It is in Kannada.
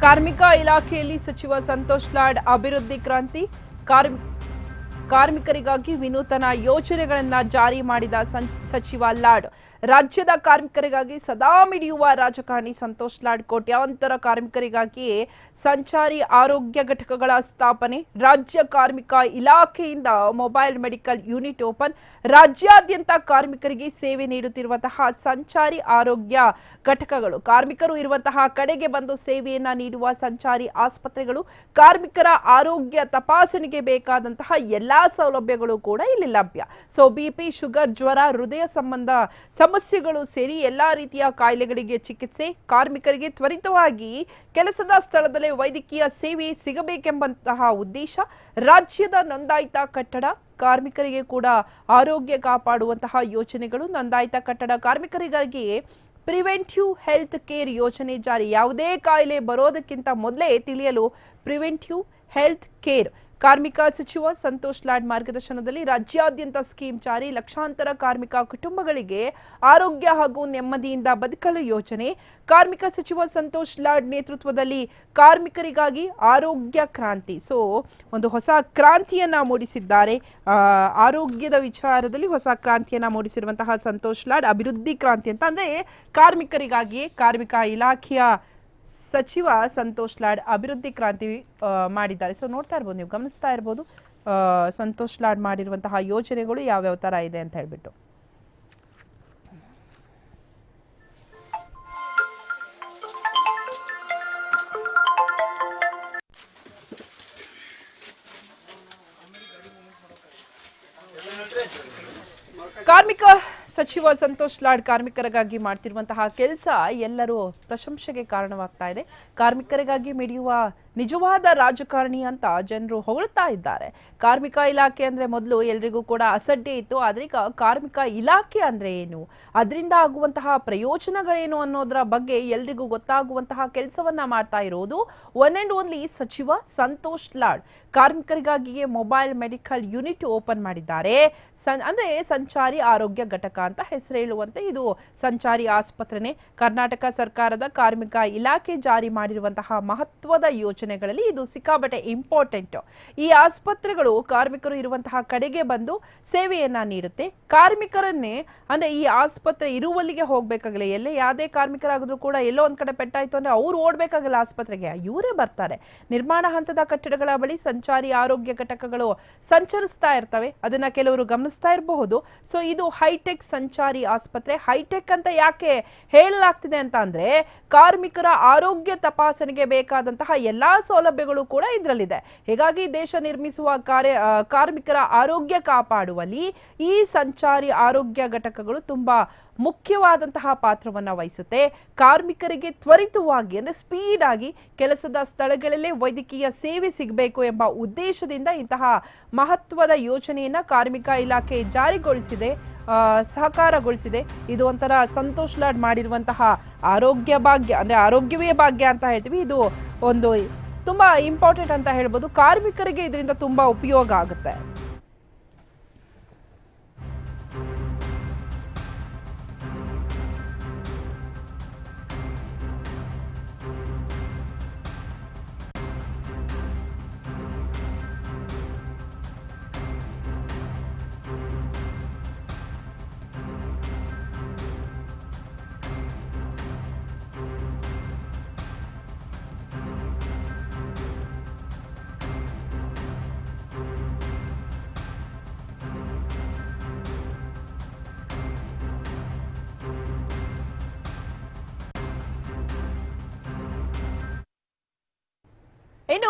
ಕಾರ್ಮಿಕ ಇಲಾಖೆಯಲ್ಲಿ ಸಚಿವ ಸಂತೋಷ್ ಲಾಡ್ ಅಭಿವೃದ್ಧಿ ಕ್ರಾಂತಿ ಕಾರ್ಮಿ ಕಾರ್ಮಿಕರಿಗಾಗಿ ವಿನೂತನ ಯೋಜನೆಗಳನ್ನು ಜಾರಿ ಮಾಡಿದ ಸಚಿವ ಲಾಡ್. ರಾಜ್ಯದ ಕಾರ್ಮಿಕರಿಗಾಗಿ ಸದಾ ಮಿಡಿಯುವ ರಾಜಕಾರಣಿ ಸಂತೋಷ್ ಲಾಡ್ ಕೋಟ್ಯಾಂತರ ಕಾರ್ಮಿಕರಿಗಾಗಿ ಸಂಚಾರಿ ಆರೋಗ್ಯ ಘಟಕಗಳ ಸ್ಥಾಪನೆ, ರಾಜ್ಯ ಕಾರ್ಮಿಕ ಇಲಾಖೆಯಿಂದ ಮೊಬೈಲ್ ಮೆಡಿಕಲ್ ಯೂನಿಟ್ ಓಪನ್, ರಾಜ್ಯಾದ್ಯಂತ ಕಾರ್ಮಿಕರಿಗೆ ಸೇವೆ ನೀಡುತ್ತಿರುವಂತಹ ಸಂಚಾರಿ ಆರೋಗ್ಯ ಘಟಕಗಳು. ಕಾರ್ಮಿಕರು ಇರುವಂತಹ ಕಡೆಗೆ ಬಂದು ಸೇವೆಯನ್ನ ನೀಡುವ ಸಂಚಾರಿ ಆಸ್ಪತ್ರೆಗಳು, ಕಾರ್ಮಿಕರ ಆರೋಗ್ಯ ತಪಾಸಣೆಗೆ ಬೇಕಾದಂತಹ ಎಲ್ಲಾ ಸೌಲಭ್ಯಗಳು ಕೂಡ ಇಲ್ಲಿ ಲಭ್ಯ. ಸೊ ಬಿಪಿ ಶುಗರ್ ಜ್ವರ, ಹೃದಯ ಸಂಬಂಧ ಸಮಸ್ಯೆಗಳು ಸೇರಿ ಎಲ್ಲಾ ರೀತಿಯ ಕಾಯಿಲೆಗಳಿಗೆ ಚಿಕಿತ್ಸೆ ಕಾರ್ಮಿಕರಿಗೆ ತ್ವರಿತವಾಗಿ ಕೆಲಸದ ಸ್ಥಳದಲ್ಲೇ ವೈದ್ಯಕೀಯ ಸೇವೆ ಸಿಗಬೇಕೆಂಬಂತಹ ಉದ್ದೇಶ ರಾಜ್ಯದ ನೋಂದಾಯಿತ ಕಟ್ಟಡ ಕಾರ್ಮಿಕರಿಗೆ ಕೂಡ ಆರೋಗ್ಯ ಕಾಪಾಡುವಂತಹ ಯೋಜನೆಗಳು ನೋಂದಾಯಿತ ಕಟ್ಟಡ ಕಾರ್ಮಿಕರಿಗಾಗಿ ಪ್ರಿವೆಂಟಿವ್ ಹೆಲ್ತ್ ಕೇರ್ ಯೋಜನೆ ಜಾರಿ. ಯಾವುದೇ ಕಾಯಿಲೆ ಬರೋದಕ್ಕಿಂತ ಮೊದಲೇ ತಿಳಿಯಲು ಪ್ರಿವೆಂಟಿವ್ ಹೆಲ್ತ್ ಕೇರ್ ಕಾರ್ಮಿಕ ಸಚಿವ ಸಂತೋಷ್ ಲಾಡ್ ಮಾರ್ಗದರ್ಶನದಲ್ಲಿ ರಾಜ್ಯಾದ್ಯಂತ ಸ್ಕೀಮ್ ಜಾರಿ. ಲಕ್ಷಾಂತರ ಕಾರ್ಮಿಕ ಕುಟುಂಬಗಳಿಗೆ ಆರೋಗ್ಯ ಹಾಗೂ ನೆಮ್ಮದಿಯಿಂದ ಬದುಕಲು ಯೋಜನೆ. ಕಾರ್ಮಿಕ ಸಚಿವ ಸಂತೋಷ್ ಲಾಡ್ ನೇತೃತ್ವದಲ್ಲಿ ಕಾರ್ಮಿಕರಿಗಾಗಿ ಆರೋಗ್ಯ ಕ್ರಾಂತಿ. ಸೊ, ಒಂದು ಹೊಸ ಕ್ರಾಂತಿಯನ್ನ ಮೂಡಿಸಿದ್ದಾರೆ. ಆರೋಗ್ಯದ ವಿಚಾರದಲ್ಲಿ ಹೊಸ ಕ್ರಾಂತಿಯನ್ನ ಮೂಡಿಸಿರುವಂತಹ ಸಂತೋಷ್ ಲಾಡ್ ಅಭಿವೃದ್ಧಿ ಕ್ರಾಂತಿ ಅಂತ ಅಂದ್ರೆ ಕಾರ್ಮಿಕರಿಗಾಗಿ ಕಾರ್ಮಿಕ ಇಲಾಖೆಯ ಸಚಿವ ಸಂತೋಷ್ ಲಾಡ್ ಅಭಿವೃದ್ಧಿ ಕ್ರಾಂತಿ ಮಾಡಿದ್ದಾರೆ. ಸೊ ನೋಡ್ತಾ ಇರ್ಬೋದು, ನೀವು ಗಮನಿಸ್ತಾ ಇರ್ಬೋದು ಸಂತೋಷ್ ಲಾಡ್ ಮಾಡಿರುವಂತಹ ಯೋಜನೆಗಳು ಯಾವ್ಯಾವ ತರ ಇದೆ ಅಂತ ಹೇಳ್ಬಿಟ್ಟು. ಕಾರ್ಮಿಕ ಸಚಿವ ಸಂತೋಷ್ ಲಾಡ್ ಕಾರ್ಮಿಕರಿಗಾಗಿ ಮಾಡ್ತಿರುವಂತಹ ಕೆಲಸ ಎಲ್ಲರೂ ಪ್ರಶಂಸೆಗೆ ಕಾರಣವಾಗ್ತಾ ಇದೆ. ಕಾರ್ಮಿಕರಿಗಾಗಿ ಮಿಡಿಯುವ ನಿಜವಾದ ರಾಜಕಾರಣಿ ಅಂತ ಜನರು ಹೊಗಳ್ತಾ ಇದ್ದಾರೆ. ಕಾರ್ಮಿಕ ಇಲಾಖೆ ಅಂದ್ರೆ ಮೊದಲು ಎಲ್ರಿಗೂ ಕೂಡ ಅಸಡ್ಡೆ ಇತ್ತು. ಆದ್ರೆ ಈಗ ಕಾರ್ಮಿಕ ಇಲಾಖೆ ಅಂದ್ರೆ ಏನು? ಅದರಿಂದ ಆಗುವಂತಹ ಪ್ರಯೋಜನಗಳೇನು ಅನ್ನೋದರ ಬಗ್ಗೆ ಎಲ್ರಿಗೂ ಗೊತ್ತಾಗುವಂತಹ ಕೆಲಸವನ್ನ ಮಾಡ್ತಾ ಇರೋದು ಒನ್ ಅಂಡ್ ಓನ್ಲಿ ಸಚಿವ ಸಂತೋಷ್ ಲಾಡ್. ಕಾರ್ಮಿಕರಿಗಾಗಿಯೇ ಮೊಬೈಲ್ ಮೆಡಿಕಲ್ ಯೂನಿಟ್ ಓಪನ್ ಮಾಡಿದ್ದಾರೆ. ಅಂದ್ರೆ ಸಂಚಾರಿ ಆರೋಗ್ಯ ಘಟಕ ಅಂತ ಹೆಸರು ಹೇಳುವಂತೆ ಇದು ಸಂಚಾರಿ ಆಸ್ಪತ್ರೆನೇ. ಕರ್ನಾಟಕ ಸರ್ಕಾರದ ಕಾರ್ಮಿಕ ಇಲಾಖೆ ಜಾರಿ ಮಾಡಿರುವಂತಹ ಮಹತ್ವದ ಯೋಜನೆಗಳಲ್ಲಿ ಇದು ಸಿಕ್ಕಾಬಟ್ಟೆ ಇಂಪಾರ್ಟೆಂಟ್ ಈ ಆಸ್ಪತ್ರೆಗಳು ಕಾರ್ಮಿಕರು ಇರುವಂತಹ ಕಡೆಗೆ ಬಂದು ಸೇವೆಯನ್ನ ನೀಡುತ್ತೆ. ಕಾರ್ಮಿಕರನ್ನೇ ಅಂದ್ರೆ ಈ ಆಸ್ಪತ್ರೆ ಇರುವಲ್ಲಿಗೆ ಹೋಗ್ಬೇಕಾಗಲ್ಲ. ಎಲ್ಲೇ ಯಾವುದೇ ಕಾರ್ಮಿಕರಾಗಿದ್ರು ಕೂಡ ಎಲ್ಲೋ ಒಂದ್ ಕಡೆ ಪೆಟ್ಟಾಯ್ತು ಅಂದ್ರೆ ಅವ್ರು ಓಡ್ಬೇಕಾಗಲ್ಲ ಆಸ್ಪತ್ರೆಗೆ. ಇವರೇ ಬರ್ತಾರೆ. ನಿರ್ಮಾಣ ಹಂತದ ಕಟ್ಟಡಗಳ ಬಳಿ ಸಂಚಾರಿ ಆರೋಗ್ಯ ಘಟಕಗಳು ಸಂಚರಿಸ್ತಾ ಇರ್ತವೆ. ಅದನ್ನ ಕೆಲವರು ಗಮನಿಸ್ತಾ ಇರಬಹುದು. ಸೊ ಇದು ಹೈಟೆಕ್ ಸಂಚಾರಿ ಆಸ್ಪತ್ರೆ, ಹೈಟೆಕ್ ಅಂತ ಯಾಕೆ ಹೇಳಲಾಗ್ತಿದೆ ಅಂತ ಅಂದ್ರೆ ಕಾರ್ಮಿಕರ ಆರೋಗ್ಯ ತಪಾಸಣೆಗೆ ಬೇಕಾದಂತಹ ಎಲ್ಲಾ ಸೌಲಭ್ಯಗಳು ಕೂಡ ಇದರಲ್ಲಿದೆ. ಹೀಗಾಗಿ ದೇಶ ನಿರ್ಮಿಸುವ ಕಾರ್ಯ ಕಾರ್ಮಿಕರ ಆರೋಗ್ಯ ಕಾಪಾಡುವಲ್ಲಿ ಈ ಸಂಚಾರಿ ಆರೋಗ್ಯ ಘಟಕಗಳು ತುಂಬಾ ಮುಖ್ಯವಾದಂತಹ ಪಾತ್ರವನ್ನ ವಹಿಸುತ್ತೆ. ಕಾರ್ಮಿಕರಿಗೆ ತ್ವರಿತವಾಗಿ ಅಂದ್ರೆ ಸ್ಪೀಡ್ ಆಗಿ ಕೆಲಸದ ಸ್ಥಳಗಳಲ್ಲೇ ವೈದ್ಯಕೀಯ ಸೇವೆ ಸಿಗಬೇಕು ಎಂಬ ಉದ್ದೇಶದಿಂದ ಇಂತಹ ಮಹತ್ವದ ಯೋಜನೆಯನ್ನ ಕಾರ್ಮಿಕ ಇಲಾಖೆ ಜಾರಿಗೊಳಿಸಿದೆ. ಸಹಕಾರಗೊಳಿಸಿದೆ. ಇದು ಒಂಥರ ಸಂತೋಷ್ ಲಾಡ್ ಮಾಡಿರುವಂತಹ ಆರೋಗ್ಯ ಭಾಗ್ಯ, ಅಂದರೆ ಆರೋಗ್ಯವೇ ಭಾಗ್ಯ ಅಂತ ಹೇಳ್ತೀವಿ. ಇದು ಒಂದು ತುಂಬ ಇಂಪಾರ್ಟೆಂಟ್ ಅಂತ ಹೇಳ್ಬೋದು. ಕಾರ್ಮಿಕರಿಗೆ ಇದರಿಂದ ತುಂಬ ಉಪಯೋಗ ಆಗುತ್ತೆ. Hey, no.